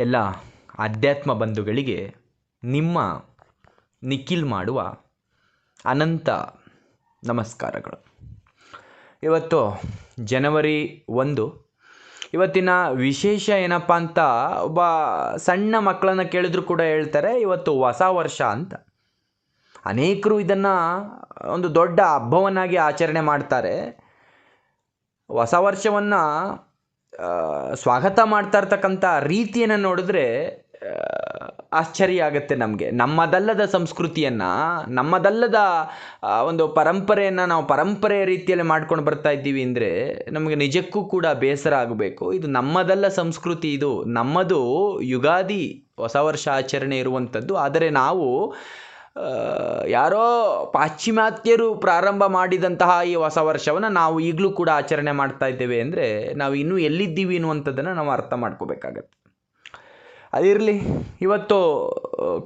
ಎಲ್ಲ ಆಧ್ಯಾತ್ಮ ಬಂಧುಗಳಿಗೆ ನಿಮ್ಮ ನಿಖಿಲ್ ಮಾಡುವ ಅನಂತ ನಮಸ್ಕಾರಗಳು. ಇವತ್ತು ಜನವರಿ ಒಂದು. ಇವತ್ತಿನ ವಿಶೇಷ ಏನಪ್ಪ ಅಂತ ಒಬ್ಬ ಸಣ್ಣ ಮಕ್ಕಳನ್ನು ಕೇಳಿದ್ರು ಕೂಡ ಹೇಳ್ತಾರೆ, ಇವತ್ತು ಹೊಸ ವರ್ಷ ಅಂತ. ಅನೇಕರು ಇದನ್ನು ಒಂದು ದೊಡ್ಡ ಹಬ್ಬವನ್ನಾಗಿ ಆಚರಣೆ ಮಾಡ್ತಾರೆ. ಹೊಸ ವರ್ಷವನ್ನು ಸ್ವಾಗತ ಮಾಡ್ತಾ ಇರ್ತಕ್ಕಂಥ ರೀತಿಯನ್ನು ನೋಡಿದ್ರೆ ಆಶ್ಚರ್ಯ ಆಗುತ್ತೆ ನಮಗೆ. ನಮ್ಮದಲ್ಲದ ಸಂಸ್ಕೃತಿಯನ್ನು, ನಮ್ಮದಲ್ಲದ ಒಂದು ಪರಂಪರೆಯನ್ನು ನಾವು ಪರಂಪರೆಯ ರೀತಿಯಲ್ಲಿ ಮಾಡ್ಕೊಂಡು ಬರ್ತಾ ಇದ್ದೀವಿ ಅಂದರೆ, ನಮಗೆ ನಿಜಕ್ಕೂ ಕೂಡ ಬೇಸರ ಆಗಬೇಕು. ಇದು ನಮ್ಮದಲ್ಲ ಸಂಸ್ಕೃತಿ ಇದು. ನಮ್ಮದು ಯುಗಾದಿ, ಹೊಸ ವರ್ಷ ಆಚರಣೆ ಇರುವಂಥದ್ದು. ಆದರೆ ನಾವು ಯಾರೋ ಪಾಶ್ಚಿಮಾತ್ಯರು ಪ್ರಾರಂಭ ಮಾಡಿದಂತಹ ಈ ಹೊಸ ವರ್ಷವನ್ನು ನಾವು ಈಗಲೂ ಕೂಡ ಆಚರಣೆ ಮಾಡ್ತಾ ಇದ್ದೇವೆ ಅಂದರೆ ನಾವು ಇನ್ನೂ ಎಲ್ಲಿದ್ದೀವಿ ಅನ್ನುವಂಥದ್ದನ್ನು ನಾವು ಅರ್ಥ ಮಾಡ್ಕೋಬೇಕಾಗತ್ತೆ. ಅದಿರಲಿ, ಇವತ್ತು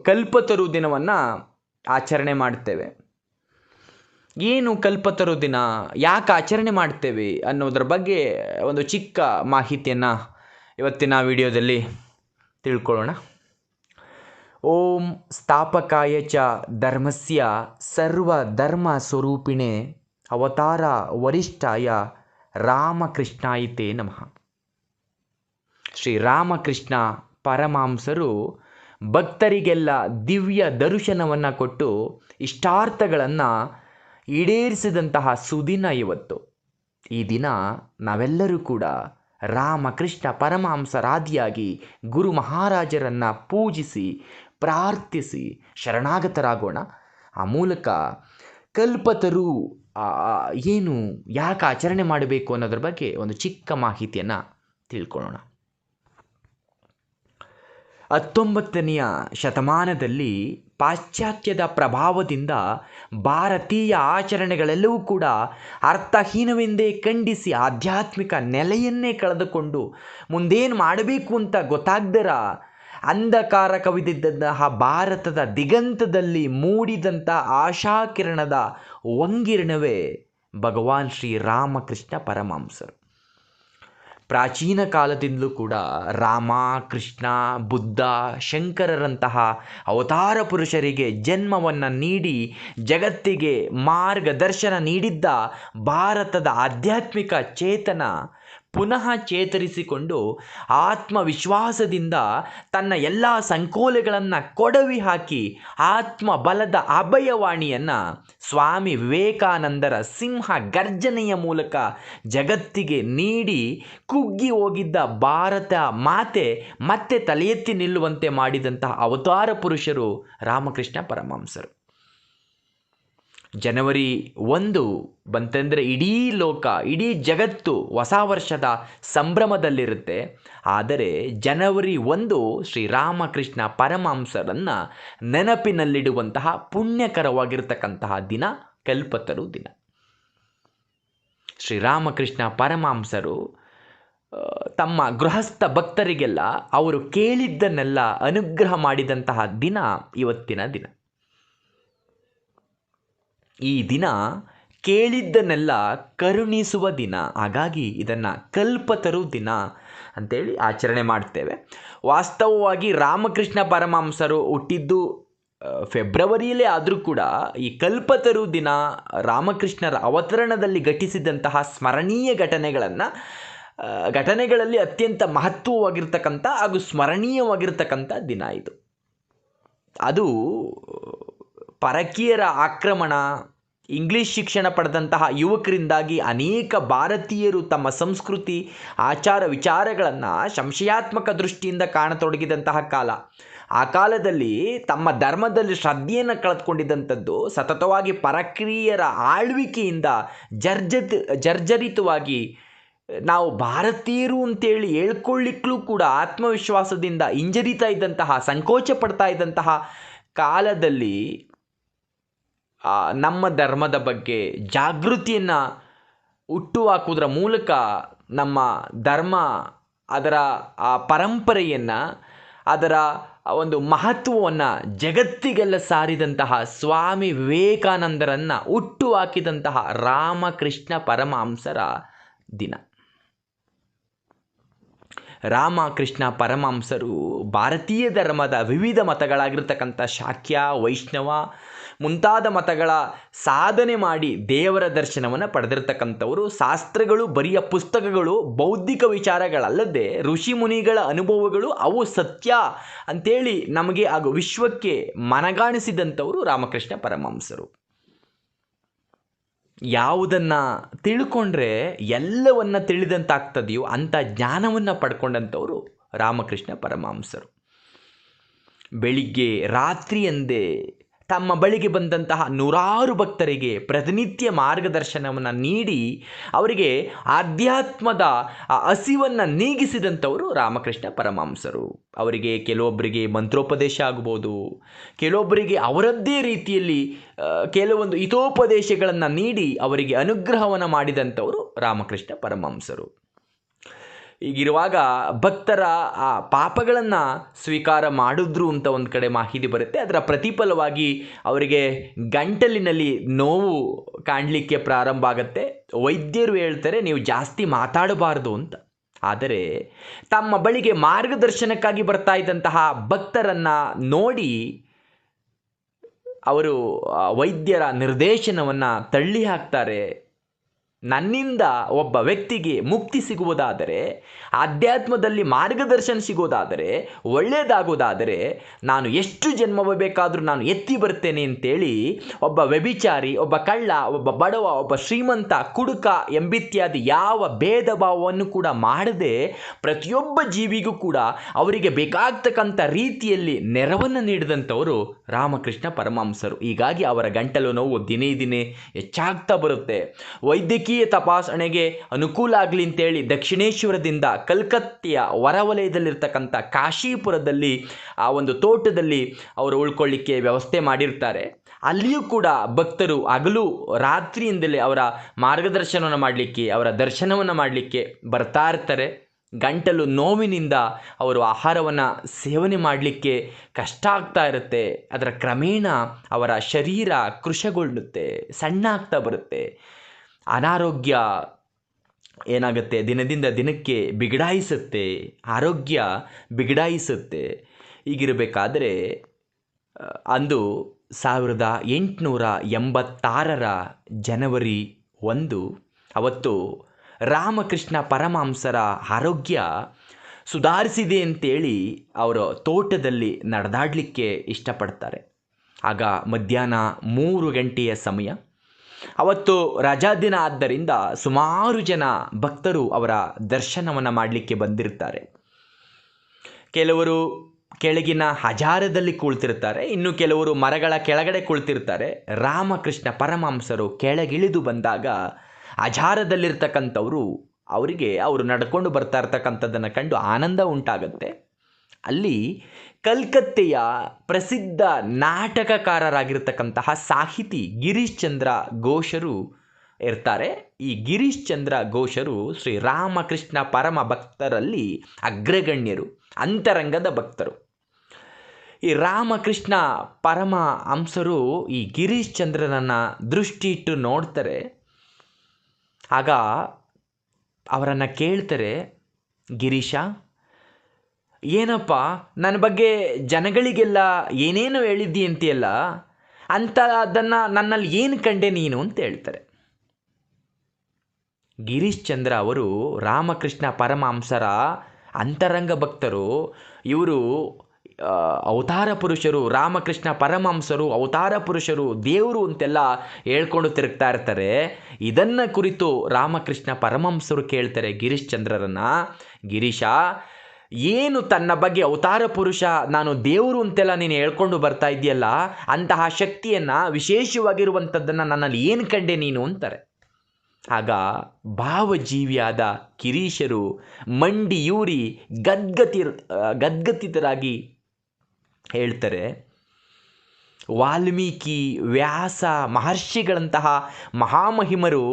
ಕಲ್ಪತರು ದಿನವನ್ನು ಆಚರಣೆ ಮಾಡ್ತೇವೆ. ಏನು ಕಲ್ಪತರು ದಿನ, ಯಾಕೆ ಆಚರಣೆ ಮಾಡ್ತೇವೆ ಅನ್ನೋದ್ರ ಬಗ್ಗೆ ಒಂದು ಚಿಕ್ಕ ಮಾಹಿತಿಯನ್ನು ಇವತ್ತಿನ ವಿಡಿಯೋದಲ್ಲಿ ತಿಳ್ಕೊಳ್ಳೋಣ. ಓಂ ಸ್ಥಾಪಕಾಯ ಚ ಧರ್ಮಸ್ಯ ಸರ್ವಧರ್ಮ ಸ್ವರೂಪಿಣೆ ಅವತಾರ ವರಿಷ್ಠಾಯ ರಾಮಕೃಷ್ಣಾಯಿತೇ ನಮಃ. ಶ್ರೀರಾಮಕೃಷ್ಣ ಪರಮಾಂಸರು ಭಕ್ತರಿಗೆಲ್ಲ ದಿವ್ಯ ದರ್ಶನವನ್ನು ಕೊಟ್ಟು ಇಷ್ಟಾರ್ಥಗಳನ್ನು ಈಡೇರಿಸಿದಂತಹ ಸುದಿನ ಇವತ್ತು. ಈ ದಿನ ನಾವೆಲ್ಲರೂ ಕೂಡ ರಾಮಕೃಷ್ಣ ಪರಮಾಂಸರಾದಿಯಾಗಿ ಗುರು ಮಹಾರಾಜರನ್ನು ಪೂಜಿಸಿ ಪ್ರಾರ್ಥಿಸಿ, ಶರಣಾಗತರಾಗೋಣ. ಆ ಮೂಲಕ ಕಲ್ಪತರು ಏನು, ಯಾಕೆ ಆಚರಣೆ ಮಾಡಬೇಕು ಅನ್ನೋದ್ರ ಬಗ್ಗೆ ಒಂದು ಚಿಕ್ಕ ಮಾಹಿತಿಯನ್ನು ತಿಳ್ಕೊಳ್ಳೋಣ. ಹತ್ತೊಂಬತ್ತನೆಯ ಶತಮಾನದಲ್ಲಿ ಪಾಶ್ಚಾತ್ಯದ ಪ್ರಭಾವದಿಂದ ಭಾರತೀಯ ಆಚರಣೆಗಳೆಲ್ಲವೂ ಕೂಡ ಅರ್ಥಹೀನವೆಂದೇ ಖಂಡಿಸಿ ಆಧ್ಯಾತ್ಮಿಕ ನೆಲೆಯನ್ನೇ ಕಳೆದುಕೊಂಡು ಮುಂದೇನು ಮಾಡಬೇಕು ಅಂತ ಗೊತ್ತಾಗ್ದರ ಅಂಧಕಾರ ಕವಿದಿದ್ದಂತಹ ಭಾರತದ ದಿಗಂತದಲ್ಲಿ ಮೂಡಿದಂಥ ಆಶಾಕಿರಣದ ಒಂಗಿರಣವೇ ಭಗವಾನ್ ಶ್ರೀ ರಾಮಕೃಷ್ಣ ಪರಮಹಂಸರು. ಪ್ರಾಚೀನ ಕಾಲದಿಂದಲೂ ಕೂಡ ರಾಮ, ಕೃಷ್ಣ, ಬುದ್ಧ, ಶಂಕರರಂತಹ ಅವತಾರ ಪುರುಷರಿಗೆ ಜನ್ಮವನ್ನು ನೀಡಿ ಜಗತ್ತಿಗೆ ಮಾರ್ಗದರ್ಶನ ನೀಡಿದ್ದ ಭಾರತದ ಆಧ್ಯಾತ್ಮಿಕ ಚೇತನ ಪುನಃ ಚೇತರಿಸಿಕೊಂಡು ಆತ್ಮವಿಶ್ವಾಸದಿಂದ ತನ್ನ ಎಲ್ಲ ಸಂಕೋಲೆಗಳನ್ನು ಕೊಡವಿ ಹಾಕಿ ಆತ್ಮಬಲದ ಅಭಯವಾಣಿಯನ್ನು ಸ್ವಾಮಿ ವಿವೇಕಾನಂದರ ಸಿಂಹ ಗರ್ಜನೆಯ ಮೂಲಕ ಜಗತ್ತಿಗೆ ನೀಡಿ ಕುಗ್ಗಿ ಹೋಗಿದ್ದ ಭಾರತ ಮಾತೆ ಮತ್ತೆ ತಲೆ ಎತ್ತಿ ನಿಲ್ಲುವಂತೆ ಮಾಡಿದಂತಹ ಅವತಾರ ಪುರುಷರು ರಾಮಕೃಷ್ಣ ಪರಮಹಂಸರು. ಜನವರಿ ಒಂದು ಬಂತೆಂದರೆ ಇಡೀ ಲೋಕ, ಇಡೀ ಜಗತ್ತು ಹೊಸ ವರ್ಷದ ಸಂಭ್ರಮದಲ್ಲಿರುತ್ತೆ. ಆದರೆ ಜನವರಿ ಒಂದು ಶ್ರೀರಾಮಕೃಷ್ಣ ಪರಮಾಂಸರನ್ನು ನೆನಪಿನಲ್ಲಿಡುವಂತಹ ಪುಣ್ಯಕರವಾಗಿರ್ತಕ್ಕಂತಹ ದಿನ, ಕಲ್ಪತರು ದಿನ. ಶ್ರೀರಾಮಕೃಷ್ಣ ಪರಮಹಂಸರು ತಮ್ಮ ಗೃಹಸ್ಥ ಭಕ್ತರಿಗೆಲ್ಲ ಅವರು ಕೇಳಿದ್ದನ್ನೆಲ್ಲ ಅನುಗ್ರಹ ಮಾಡಿದಂತಹ ದಿನ ಇವತ್ತಿನ ದಿನ. ಈ ದಿನ ಕೇಳಿದ್ದನ್ನೆಲ್ಲ ಕರುಣಿಸುವ ದಿನ. ಹಾಗಾಗಿ ಇದನ್ನು ಕಲ್ಪತರು ದಿನ ಅಂತೇಳಿ ಆಚರಣೆ ಮಾಡ್ತೇವೆ. ವಾಸ್ತವವಾಗಿ ರಾಮಕೃಷ್ಣ ಪರಮಹಂಸರು ಹುಟ್ಟಿದ್ದು ಫೆಬ್ರವರಿಯಲ್ಲೇ ಆದರೂ ಕೂಡ ಈ ಕಲ್ಪತರು ದಿನ ರಾಮಕೃಷ್ಣರ ಅವತರಣದಲ್ಲಿ ಘಟಿಸಿದಂತಹ ಸ್ಮರಣೀಯ ಘಟನೆಗಳನ್ನು ಘಟನೆಗಳಲ್ಲಿ ಅತ್ಯಂತ ಮಹತ್ವವಾಗಿರ್ತಕ್ಕಂಥ ಹಾಗೂ ಸ್ಮರಣೀಯವಾಗಿರ್ತಕ್ಕಂಥ ದಿನ ಇದು. ಅದು ಪರಕೀಯರ ಆಕ್ರಮಣ ಇಂಗ್ಲಿಷ್ ಶಿಕ್ಷಣ ಪಡೆದಂತಹ ಯುವಕರಿಂದಾಗಿ ಅನೇಕ ಭಾರತೀಯರು ತಮ್ಮ ಸಂಸ್ಕೃತಿ, ಆಚಾರ ವಿಚಾರಗಳನ್ನು ಸಂಶಯಾತ್ಮಕ ದೃಷ್ಟಿಯಿಂದ ಕಾಣತೊಡಗಿದಂತಹ ಕಾಲ. ಆ ಕಾಲದಲ್ಲಿ ತಮ್ಮ ಧರ್ಮದಲ್ಲಿ ಶ್ರದ್ಧೆಯನ್ನು ಕಳೆದುಕೊಂಡಿದ್ದಂಥದ್ದು ಸತತವಾಗಿ ಪರಕ್ರಿಯರ ಆಳ್ವಿಕೆಯಿಂದ ಜರ್ಜತ್ ಜರ್ಜರಿತವಾಗಿ ನಾವು ಭಾರತೀಯರು ಅಂತೇಳಿ ಹೇಳ್ಕೊಳ್ಳಿಕ್ಕೂ ಕೂಡ ಆತ್ಮವಿಶ್ವಾಸದಿಂದ ಹಿಂಜರಿತಾ ಇದ್ದಂತಹ, ಸಂಕೋಚ ಪಡ್ತಾ ಇದ್ದಂತಹ ಕಾಲದಲ್ಲಿ ನಮ್ಮ ಧರ್ಮದ ಬಗ್ಗೆ ಜಾಗೃತಿಯನ್ನು ಹುಟ್ಟುಹಾಕುವುದರ ಮೂಲಕ ನಮ್ಮ ಧರ್ಮ ಅದರ ಆ ಪರಂಪರೆಯನ್ನು, ಅದರ ಒಂದು ಮಹತ್ವವನ್ನು ಜಗತ್ತಿಗೆಲ್ಲ ಸಾರಿದಂತಹ ಸ್ವಾಮಿ ವಿವೇಕಾನಂದರನ್ನು ಹುಟ್ಟು ಹಾಕಿದಂತಹ ರಾಮಕೃಷ್ಣ ಪರಮಾಂಸರ ದಿನ. ರಾಮಕೃಷ್ಣ ಪರಮಾಂಸರು ಭಾರತೀಯ ಧರ್ಮದ ವಿವಿಧ ಮತಗಳಾಗಿರ್ತಕ್ಕಂಥ ಶಾಕ್ಯ ವೈಷ್ಣವ ಮುಂತಾದ ಮತಗಳ ಸಾಧನೆ ಮಾಡಿ ದೇವರ ದರ್ಶನವನ್ನು ಪಡೆದಿರ್ತಕ್ಕಂಥವರು, ಶಾಸ್ತ್ರಗಳು, ಬರಿಯ ಪುಸ್ತಕಗಳು, ಬೌದ್ಧಿಕ ವಿಚಾರಗಳಲ್ಲದೆ ಋಷಿ ಮುನಿಗಳ ಅನುಭವಗಳು ಅವು ಸತ್ಯ ಅಂತೇಳಿ ನಮಗೆ ಹಾಗೂ ವಿಶ್ವಕ್ಕೆ ಮನಗಾಣಿಸಿದಂಥವರು ರಾಮಕೃಷ್ಣ ಪರಮಹಂಸರು. ಯಾವುದನ್ನು ತಿಳ್ಕೊಂಡ್ರೆ ಎಲ್ಲವನ್ನ ತಿಳಿದಂತಾಗ್ತದೆಯೋ ಅಂಥ ಜ್ಞಾನವನ್ನು ಪಡ್ಕೊಂಡಂಥವರು ರಾಮಕೃಷ್ಣ ಪರಮಹಂಸರು. ಬೆಳಿಗ್ಗೆ ರಾತ್ರಿ ಎಂದೇ ತಮ್ಮ ಬಳಿಗೆ ಬಂದಂತಹ ನೂರಾರು ಭಕ್ತರಿಗೆ ಪ್ರತಿನಿತ್ಯ ಮಾರ್ಗದರ್ಶನವನ್ನು ನೀಡಿ ಅವರಿಗೆ ಆಧ್ಯಾತ್ಮದ ಆ ಹಸಿವನ್ನು ನೀಗಿಸಿದಂಥವರು ರಾಮಕೃಷ್ಣ ಪರಮಹಂಸರು ಅವರಿಗೆ ಕೆಲವೊಬ್ಬರಿಗೆ ಮಂತ್ರೋಪದೇಶ ಆಗ್ಬೋದು, ಕೆಲವೊಬ್ಬರಿಗೆ ಅವರದ್ದೇ ರೀತಿಯಲ್ಲಿ ಕೆಲವೊಂದು ಹಿತೋಪದೇಶಗಳನ್ನು ನೀಡಿ ಅವರಿಗೆ ಅನುಗ್ರಹವನ್ನು ಮಾಡಿದಂಥವರು ರಾಮಕೃಷ್ಣ ಪರಮಹಂಸರು ಹೀಗಿರುವಾಗ ಭಕ್ತರ ಆ ಪಾಪಗಳನ್ನು ಸ್ವೀಕಾರ ಮಾಡಿದ್ರು ಅಂತ ಒಂದು ಕಡೆ ಮಾಹಿತಿ ಬರುತ್ತೆ. ಅದರ ಪ್ರತಿಫಲವಾಗಿ ಅವರಿಗೆ ಗಂಟಲಿನಲ್ಲಿ ನೋವು ಕಾಣಲಿಕ್ಕೆ ಪ್ರಾರಂಭ ಆಗುತ್ತೆ. ವೈದ್ಯರು ಹೇಳ್ತಾರೆ, ನೀವು ಜಾಸ್ತಿ ಮಾತಾಡಬಾರ್ದು ಅಂತ. ಆದರೆ ತಮ್ಮ ಬಳಿಗೆ ಮಾರ್ಗದರ್ಶನಕ್ಕಾಗಿ ಬರ್ತಾ ಇದ್ದಂತಹ ಭಕ್ತರನ್ನು ನೋಡಿ ಅವರು ವೈದ್ಯರ ನಿರ್ದೇಶನವನ್ನು ತಳ್ಳಿ ಹಾಕ್ತಾರೆ. ನನ್ನಿಂದ ಒಬ್ಬ ವ್ಯಕ್ತಿಗೆ ಮುಕ್ತಿ ಸಿಗುವುದಾದರೆ, ಆಧ್ಯಾತ್ಮದಲ್ಲಿ ಮಾರ್ಗದರ್ಶನ ಸಿಗೋದಾದರೆ ಒಳ್ಳೆಯದಾಗೋದಾದರೆ ನಾನು ಎಷ್ಟು ಜನ್ಮ ಬೇಕಾದರೂ ನಾನು ಎತ್ತಿ ಬರ್ತೇನೆ ಅಂತೇಳಿ ಒಬ್ಬ ವ್ಯಭಿಚಾರಿ, ಒಬ್ಬ ಕಳ್ಳ, ಒಬ್ಬ ಬಡವ, ಒಬ್ಬ ಶ್ರೀಮಂತ, ಕುಡುಕ ಎಂಬಿತ್ಯಾದಿ ಯಾವ ಭೇದ ಭಾವವನ್ನು ಕೂಡ ಮಾಡದೆ ಪ್ರತಿಯೊಬ್ಬ ಜೀವಿಗೂ ಕೂಡ ಅವರಿಗೆ ಬೇಕಾಗ್ತಕ್ಕಂಥ ರೀತಿಯಲ್ಲಿ ನೆರವನ್ನು ನೀಡಿದಂಥವರು ರಾಮಕೃಷ್ಣ ಪರಮಹಂಸರು ಹೀಗಾಗಿ ಅವರ ಗಂಟಲು ನೋವು ದಿನೇ ದಿನೇ ಹೆಚ್ಚಾಗ್ತಾ ಬರುತ್ತೆ. ವೈದ್ಯಕೀಯ ತಪಾಸಣೆಗೆ ಅನುಕೂಲ ಆಗಲಿ ಅಂತೇಳಿ ದಕ್ಷಿಣೇಶ್ವರದಿಂದ ಕಲ್ಕತ್ತೆಯ ಹೊರವಲಯದಲ್ಲಿರ್ತಕ್ಕಂಥ ಕಾಶೀಪುರದಲ್ಲಿ ಆ ಒಂದು ತೋಟದಲ್ಲಿ ಅವರು ಉಳ್ಕೊಳ್ಳಿಕ್ಕೆ ವ್ಯವಸ್ಥೆ ಮಾಡಿರ್ತಾರೆ. ಅಲ್ಲಿಯೂ ಕೂಡ ಭಕ್ತರು ಹಗಲು ರಾತ್ರಿಯಿಂದಲೇ ಅವರ ಮಾರ್ಗದರ್ಶನವನ್ನು ಮಾಡಲಿಕ್ಕೆ, ಅವರ ದರ್ಶನವನ್ನು ಮಾಡಲಿಕ್ಕೆ ಬರ್ತಾ ಇರ್ತಾರೆ. ಗಂಟಲು ನೋವಿನಿಂದ ಅವರು ಆಹಾರವನ್ನು ಸೇವನೆ ಮಾಡಲಿಕ್ಕೆ ಕಷ್ಟ ಆಗ್ತಾ ಇರುತ್ತೆ. ಅದರ ಕ್ರಮೇಣ ಅವರ ಶರೀರ ಕೃಶಗೊಳ್ಳುತ್ತೆ ಸಣ್ಣ ಆಗ್ತಾ ಬರುತ್ತೆ. ಅನಾರೋಗ್ಯ ಏನಾಗುತ್ತೆ? ದಿನದಿಂದ ದಿನಕ್ಕೆ ಬಿಗಡಾಯಿಸುತ್ತೆ. ಆರೋಗ್ಯ ಬಿಗಡಾಯಿಸುತ್ತೆ. ಹೀಗಿರಬೇಕಾದ್ರೆ ಅಂದು ಸಾವಿರದ ಎಂಟುನೂರ ಎಂಬತ್ತಾರರ ಜನವರಿ ಒಂದು, ಅವತ್ತು ರಾಮಕೃಷ್ಣ ಪರಮಹಂಸರ ಆರೋಗ್ಯ ಸುಧಾರಿಸಿದೆ ಅಂತೇಳಿ ಅವರು ತೋಟದಲ್ಲಿ ನಡೆದಾಡಲಿಕ್ಕೆ ಇಷ್ಟಪಡ್ತಾರೆ. ಆಗ ಮಧ್ಯಾಹ್ನ ಮೂರು ಗಂಟೆಯ ಸಮಯ. ಅವತ್ತು ರಜಾ ದಿನ ಆದ್ದರಿಂದ ಸುಮಾರು ಜನ ಭಕ್ತರು ಅವರ ದರ್ಶನವನ್ನು ಮಾಡಲಿಕ್ಕೆ ಬಂದಿರ್ತಾರೆ ಕೆಲವರು ಕೆಳಗಿನ ಹಜಾರದಲ್ಲಿ ಕುಳಿತಿರ್ತಾರೆ ಇನ್ನು ಕೆಲವರು ಮರಗಳ ಕೆಳಗಡೆ ಕುಳಿತಿರ್ತಾರೆ ರಾಮಕೃಷ್ಣ ಪರಮಹಂಸರು ಕೆಳಗಿಳಿದು ಬಂದಾಗ ಹಜಾರದಲ್ಲಿರ್ತಕ್ಕಂಥವರು ಅವರಿಗೆ ಅವರು ನಡ್ಕೊಂಡು ಬರ್ತಾ ಇರ್ತಕ್ಕಂಥದ್ದನ್ನು ಕಂಡು ಆನಂದ ಉಂಟಾಗುತ್ತೆ. ಅಲ್ಲಿ ಕಲ್ಕತ್ತೆಯ ಪ್ರಸಿದ್ಧ ನಾಟಕಕಾರರಾಗಿರ್ತಕ್ಕಂತಹ ಸಾಹಿತಿ ಗಿರೀಶ್ ಚಂದ್ರ ಘೋಷರು ಇರ್ತಾರೆ. ಈ ಗಿರೀಶ್ ಚಂದ್ರ ಘೋಷರು ಶ್ರೀ ರಾಮಕೃಷ್ಣ ಪರಮ ಭಕ್ತರಲ್ಲಿ ಅಗ್ರಗಣ್ಯರು, ಅಂತರಂಗದ ಭಕ್ತರು. ಈ ರಾಮಕೃಷ್ಣ ಪರಮ ಹಂಸರು ಈ ಗಿರೀಶ್ ಚಂದ್ರನನ್ನು ದೃಷ್ಟಿ ಇಟ್ಟು ನೋಡ್ತಾರೆ. ಆಗ ಅವರನ್ನು ಕೇಳ್ತಾರೆ, ಗಿರೀಶ ಏನಪ್ಪ, ನನ್ನ ಬಗ್ಗೆ ಜನಗಳಿಗೆಲ್ಲ ಏನೇನು ಹೇಳಿದ್ದಿ ಅಂತೀಯಲ್ಲ ಅಂತ ಅದನ್ನು ನನ್ನಲ್ಲಿ ಏನು ಕಂಡೆ ನೀನು ಅಂತ ಹೇಳ್ತಾರೆ. ಗಿರೀಶ್ ಚಂದ್ರ ಅವರು ರಾಮಕೃಷ್ಣ ಪರಮಹಂಸರ ಅಂತರಂಗ ಭಕ್ತರು, ಇವರು ಅವತಾರ ಪುರುಷರು, ರಾಮಕೃಷ್ಣ ಪರಮಹಂಸರು ಅವತಾರ ಪುರುಷರು, ದೇವರು ಅಂತೆಲ್ಲ ಹೇಳ್ಕೊಂಡು ತಿರುಗ್ತಾ ಇರ್ತಾರೆ. ಇದನ್ನು ಕುರಿತು ರಾಮಕೃಷ್ಣ ಪರಮಹಂಸರು ಕೇಳ್ತಾರೆ ಗಿರೀಶ್ ಚಂದ್ರರನ್ನು ಗಿರೀಶ ಏನು ತನ್ನ ಬಗ್ಗೆ ಅವತಾರ ಪುರುಷ, ನಾನು ದೇವರು ಅಂತೆಲ್ಲ ನೀನು ಹೇಳ್ಕೊಂಡು ಬರ್ತಾ ಇದೆಯಲ್ಲ ಅಂತಹ ಶಕ್ತಿಯನ್ನು ವಿಶೇಷವಾಗಿರುವಂಥದ್ದನ್ನು ನನ್ನಲ್ಲಿ ಏನು ಕಂಡೆ ನೀನು ಅಂತಾರೆ. ಆಗ ಭಾವಜೀವಿಯಾದ ಕಿರೀಶರು ಮಂಡಿಯೂರಿ ಗದ್ಗತಿ ಗದ್ಗತಿತರಾಗಿ ಹೇಳ್ತಾರೆ, ವಾಲ್ಮೀಕಿ ವ್ಯಾಸ ಮಹರ್ಷಿಗಳಂತಹ ಮಹಾಮಹಿಮರು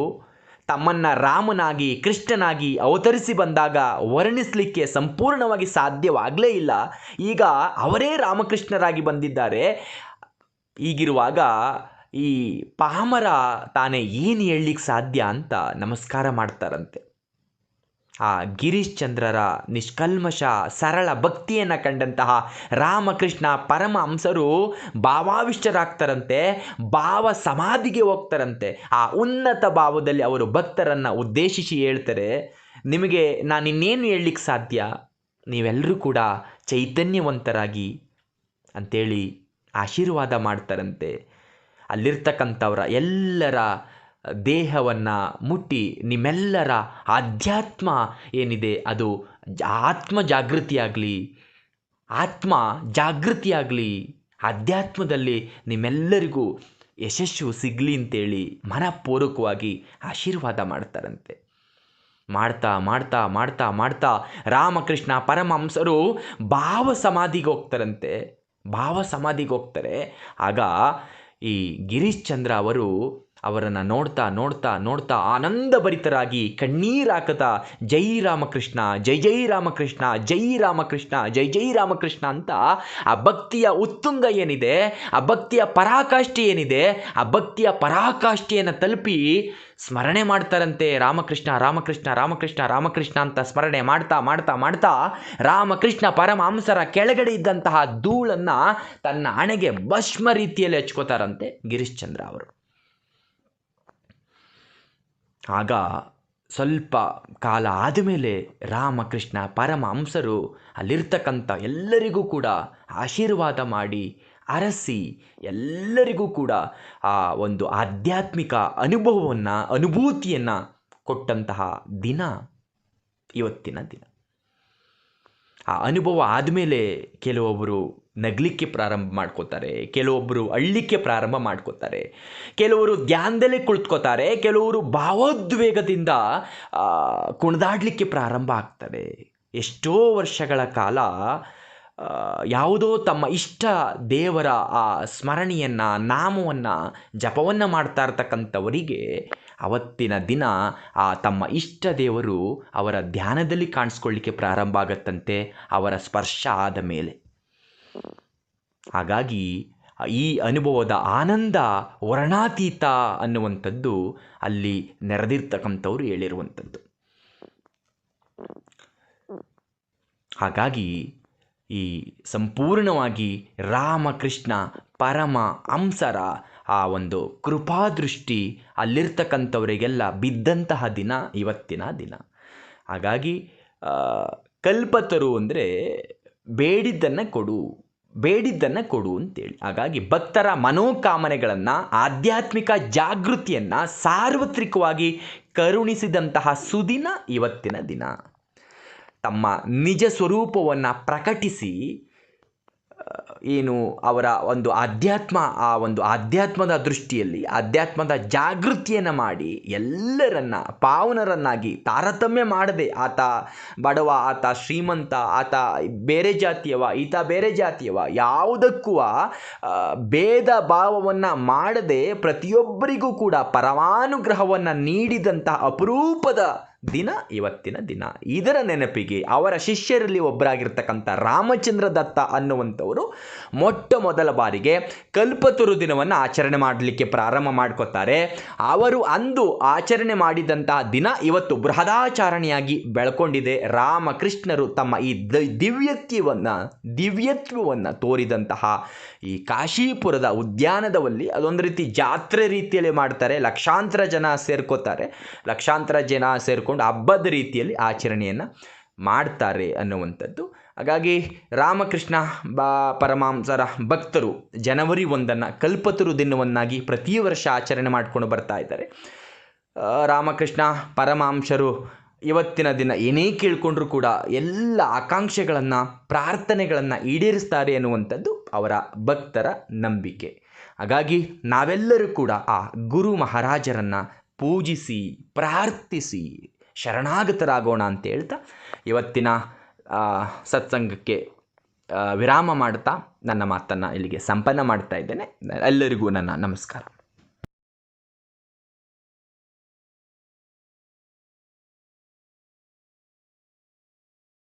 ತಮ್ಮನ್ನು ರಾಮನಾಗಿ, ಕೃಷ್ಣನಾಗಿ ಅವತರಿಸಿ ಬಂದಾಗ ವರ್ಣಿಸಲಿಕ್ಕೆ ಸಂಪೂರ್ಣವಾಗಿ ಸಾಧ್ಯವಾಗಲೇ ಇಲ್ಲ. ಈಗ ಅವರೇ ರಾಮಕೃಷ್ಣರಾಗಿ ಬಂದಿದ್ದಾರೆ. ಈಗಿರುವಾಗ ಈ ಪಾಮರ ತಾನೇ ಏನು ಹೇಳಲಿಕ್ಕೆ ಸಾಧ್ಯ ಅಂತ ನಮಸ್ಕಾರ ಮಾಡ್ತಾರಂತೆ. ಆ ಗಿರೀಶ್ ಚಂದ್ರರ ನಿಷ್ಕಲ್ಮಶ, ಸರಳ ಭಕ್ತಿಯನ್ನು ಕಂಡಂತಹ ರಾಮಕೃಷ್ಣ ಪರಮಹಂಸರು ಭಾವಾವಿಷ್ಟರಾಗ್ತಾರಂತೆ, ಭಾವ ಸಮಾಧಿಗೆ ಹೋಗ್ತಾರಂತೆ. ಆ ಉನ್ನತ ಭಾವದಲ್ಲಿ ಅವರು ಭಕ್ತರನ್ನು ಉದ್ದೇಶಿಸಿ ಹೇಳ್ತಾರೆ, ನಿಮಗೆ ನಾನು ಇನ್ನೇನು ಹೇಳಲಿಕ್ಕೆ ಸಾಧ್ಯ? ನೀವೆಲ್ಲರೂ ಕೂಡ ಚೈತನ್ಯವಂತರಾಗಿ ಅಂಥೇಳಿ ಆಶೀರ್ವಾದ ಮಾಡ್ತಾರಂತೆ. ಅಲ್ಲಿರ್ತಕ್ಕಂಥವರ ಎಲ್ಲರ ದೇಹವನ್ನು ಮುಟ್ಟಿ ನಿಮ್ಮೆಲ್ಲರ ಆಧ್ಯಾತ್ಮ ಏನಿದೆ, ಅದು ಆತ್ಮ ಜಾಗೃತಿಯಾಗಲಿ ಆತ್ಮ ಜಾಗೃತಿಯಾಗಲಿ ಆಧ್ಯಾತ್ಮದಲ್ಲಿ ನಿಮ್ಮೆಲ್ಲರಿಗೂ ಯಶಸ್ಸು ಸಿಗಲಿ ಅಂತೇಳಿ ಮನಪೂರ್ವಕವಾಗಿ ಆಶೀರ್ವಾದ ಮಾಡ್ತಾರಂತೆ. ಮಾಡ್ತಾ ಮಾಡ್ತಾ ಮಾಡ್ತಾ ಮಾಡ್ತಾ ರಾಮಕೃಷ್ಣ ಪರಮಹಂಸರು ಭಾವ ಸಮಾಧಿಗೆ ಹೋಗ್ತಾರಂತೆ. ಭಾವ ಸಮಾಧಿಗೆ ಹೋಗ್ತಾರೆ. ಆಗ ಈ ಗಿರೀಶ್ ಚಂದ್ರ ಅವರು ಅವರನ್ನು ನೋಡ್ತಾ ನೋಡ್ತಾ ನೋಡ್ತಾ ಆನಂದಭರಿತರಾಗಿ ಕಣ್ಣೀರಾಕತ ಜೈ ರಾಮಕೃಷ್ಣ, ಜೈ ಜೈ ರಾಮಕೃಷ್ಣ ಜೈ ರಾಮಕೃಷ್ಣ, ಜೈ ಜೈ ರಾಮಕೃಷ್ಣ ಅಂತ ಆ ಭಕ್ತಿಯ ಉತ್ತುಂಗ ಏನಿದೆ, ಆ ಭಕ್ತಿಯ ಪರಾಕಾಷ್ಠೆ ಏನಿದೆ, ಆ ಭಕ್ತಿಯ ಪರಾಕಾಷ್ಠೆಯನ್ನು ತಲುಪಿ ಸ್ಮರಣೆ ಮಾಡ್ತಾರಂತೆ ರಾಮಕೃಷ್ಣ ರಾಮಕೃಷ್ಣ ರಾಮಕೃಷ್ಣ ರಾಮಕೃಷ್ಣ ಅಂತ ಸ್ಮರಣೆ ಮಾಡ್ತಾ ಮಾಡ್ತಾ ಮಾಡ್ತಾ ರಾಮಕೃಷ್ಣ ಪರಮಹಂಸರ ಕೆಳಗಡೆ ಇದ್ದಂತಹ ಧೂಳನ್ನು ತನ್ನ ಹಣೆಗೆ ಭಸ್ಮ ರೀತಿಯಲ್ಲಿ ಹಚ್ಕೋತಾರಂತೆ ಗಿರೀಶ್ ಚಂದ್ರ ಅವರು. ಆಗ ಸ್ವಲ್ಪ ಕಾಲ ಆದಮೇಲೆ ರಾಮಕೃಷ್ಣ ಪರಮಹಂಸರು ಅಲ್ಲಿರ್ತಕ್ಕಂಥ ಎಲ್ಲರಿಗೂ ಕೂಡ ಆಶೀರ್ವಾದ ಮಾಡಿ ಅರಸಿ ಎಲ್ಲರಿಗೂ ಕೂಡ ಆ ಒಂದು ಆಧ್ಯಾತ್ಮಿಕ ಅನುಭವವನ್ನು, ಅನುಭೂತಿಯನ್ನು ಕೊಟ್ಟಂತಹ ದಿನ ಇವತ್ತಿನ ದಿನ. ಆ ಅನುಭವ ಆದಮೇಲೆ ಕೆಲವೊಬ್ಬರು ನಗಲಿಕ್ಕೆ ಪ್ರಾರಂಭ ಮಾಡ್ಕೋತಾರೆ ಕೆಲವೊಬ್ಬರು ಅಳ್ಳಿಕ್ಕೆ ಪ್ರಾರಂಭ ಮಾಡ್ಕೋತಾರೆ, ಕೆಲವರು ಧ್ಯಾನದಲ್ಲೇ ಕುಳಿತ್ಕೋತಾರೆ, ಕೆಲವರು ಭಾವೋದ್ವೇಗದಿಂದ ಕುಣಿದಾಡಲಿಕ್ಕೆ ಪ್ರಾರಂಭ ಆಗ್ತದೆ ಎಷ್ಟೋ ವರ್ಷಗಳ ಕಾಲ ಯಾವುದೋ ತಮ್ಮ ಇಷ್ಟ ದೇವರ ಆ ಸ್ಮರಣೆಯನ್ನು, ನಾಮವನ್ನು, ಜಪವನ್ನು ಮಾಡ್ತಾ ಇರ್ತಕ್ಕಂಥವರಿಗೆ ಅವತ್ತಿನ ದಿನ ಆ ತಮ್ಮ ಇಷ್ಟ ದೇವರು ಅವರ ಧ್ಯಾನದಲ್ಲಿ ಕಾಣಿಸ್ಕೊಳ್ಳಿಕ್ಕೆ ಪ್ರಾರಂಭ ಆಗತ್ತಂತೆ, ಅವರ ಸ್ಪರ್ಶ ಆದ ಮೇಲೆ. ಹಾಗಾಗಿ ಈ ಅನುಭವದ ಆನಂದ ವರ್ಣಾತೀತ ಅನ್ನುವಂಥದ್ದು ಅಲ್ಲಿ ನೆರೆದಿರ್ತಕ್ಕಂಥವ್ರು ಹೇಳಿರುವಂಥದ್ದು. ಹಾಗಾಗಿ ಈ ಸಂಪೂರ್ಣವಾಗಿ ರಾಮಕೃಷ್ಣ ಪರಮ ಅಂಸರ ಆ ಒಂದು ಕೃಪಾದೃಷ್ಟಿ ಅಲ್ಲಿರ್ತಕ್ಕಂಥವರಿಗೆಲ್ಲ ಬಿದ್ದಂತಹ ದಿನ ಇವತ್ತಿನ ದಿನ. ಹಾಗಾಗಿ ಕಲ್ಪತರು ಅಂದರೆ ಬೇಡಿದ್ದನ್ನು ಕೊಡು ಬೇಡಿದ್ದನ್ನು ಕೊಡು ಅಂತೇಳಿ. ಹಾಗಾಗಿ ಭಕ್ತರ ಮನೋಕಾಮನೆಗಳನ್ನು, ಆಧ್ಯಾತ್ಮಿಕ ಜಾಗೃತಿಯನ್ನು ಸಾರ್ವತ್ರಿಕವಾಗಿ ಕರುಣಿಸಿದಂತಹ ಸುದಿನ ಇವತ್ತಿನ ದಿನ. ತಮ್ಮ ನಿಜ ಸ್ವರೂಪವನ್ನು ಪ್ರಕಟಿಸಿ ಏನು ಅವರ ಒಂದು ಆಧ್ಯಾತ್ಮ, ಆ ಒಂದು ಆಧ್ಯಾತ್ಮದ ದೃಷ್ಟಿಯಲ್ಲಿ, ಆಧ್ಯಾತ್ಮದ ಜಾಗೃತಿಯನ್ನು ಮಾಡಿ ಎಲ್ಲರನ್ನ, ಪಾವನರನ್ನಾಗಿ ತಾರತಮ್ಯ ಮಾಡದೆ ಆತ ಬಡವ, ಆತ ಶ್ರೀಮಂತ, ಆತ ಬೇರೆ ಜಾತಿಯವ, ಈತ ಬೇರೆ ಜಾತಿಯವ, ಯಾವುದಕ್ಕೂ ಭೇದ ಭಾವವನ್ನು ಮಾಡದೆ ಪ್ರತಿಯೊಬ್ಬರಿಗೂ ಕೂಡ ಪರಮಾನುಗ್ರಹವನ್ನು ನೀಡಿದಂತಹ ಅಪರೂಪದ ದಿನ, ಇವತ್ತಿನ ದಿನ. ಇದರ ನೆನಪಿಗೆ ಅವರ ಶಿಷ್ಯರಲ್ಲಿ ಒಬ್ಬರಾಗಿರ್ತಕ್ಕಂಥ ರಾಮಚಂದ್ರ ದತ್ತ ಅನ್ನುವಂಥವರು ಮೊಟ್ಟ ಮೊದಲ ಬಾರಿಗೆ ಕಲ್ಪತರು ದಿನವನ್ನು ಆಚರಣೆ ಮಾಡಲಿಕ್ಕೆ ಪ್ರಾರಂಭ ಮಾಡ್ಕೋತಾರೆ. ಅವರು ಅಂದು ಆಚರಣೆ ಮಾಡಿದಂತಹ ದಿನ ಇವತ್ತು ಬೃಹದಾಚರಣೆಯಾಗಿ ಬೆಳ್ಕೊಂಡಿದೆ. ರಾಮಕೃಷ್ಣರು ತಮ್ಮ ಈ ದಿವ್ಯತ್ವವನ್ನು ದಿವ್ಯತ್ವವನ್ನು ತೋರಿದಂತಹ ಈ ಕಾಶೀಪುರದ ಉದ್ಯಾನದಲ್ಲಿ ಅದೊಂದು ರೀತಿ ಜಾತ್ರೆ ರೀತಿಯಲ್ಲಿ ಮಾಡ್ತಾರೆ. ಲಕ್ಷಾಂತರ ಜನ ಸೇರ್ಕೋತಾರೆ. ಲಕ್ಷಾಂತರ ಜನ ಸೇರ್ಕೊಂಡು ಹಬ್ಬದ ರೀತಿಯಲ್ಲಿ ಆಚರಣೆಯನ್ನು ಮಾಡ್ತಾರೆ ಅನ್ನುವಂಥದ್ದು. ಹಾಗಾಗಿ ರಾಮಕೃಷ್ಣ ಬಾ ಪರಮಾಂಸರ ಭಕ್ತರು ಜನವರಿ ಒಂದನ್ನು ಕಲ್ಪತರು ದಿನವನ್ನಾಗಿ ಪ್ರತಿ ವರ್ಷ ಆಚರಣೆ ಮಾಡಿಕೊಂಡು ಬರ್ತಾ ಇದ್ದಾರೆ. ರಾಮಕೃಷ್ಣ ಪರಮಾಂಶರು ಇವತ್ತಿನ ದಿನ ಏನೇ ಕೇಳ್ಕೊಂಡ್ರೂ ಕೂಡ ಎಲ್ಲ ಆಕಾಂಕ್ಷೆಗಳನ್ನು, ಪ್ರಾರ್ಥನೆಗಳನ್ನು ಈಡೇರಿಸ್ತಾರೆ ಅನ್ನುವಂಥದ್ದು ಅವರ ಭಕ್ತರ ನಂಬಿಕೆ. ಹಾಗಾಗಿ ನಾವೆಲ್ಲರೂ ಕೂಡ ಆ ಗುರು ಮಹಾರಾಜರನ್ನು ಪೂಜಿಸಿ, ಪ್ರಾರ್ಥಿಸಿ. ಶರಣಾಗತರಾಗೋಣ ಅಂತ ಹೇಳ್ತಾ ಇವತ್ತಿನ ಸತ್ಸಂಗಕ್ಕೆ ವಿರಾಮ ಮಾಡ್ತಾ ನನ್ನ ಮಾತನ್ನು ಇಲ್ಲಿಗೆ ಸಂಪನ್ನ ಮಾಡ್ತಾ ಇದ್ದೇನೆ. ಎಲ್ಲರಿಗೂ ನನ್ನ ನಮಸ್ಕಾರ.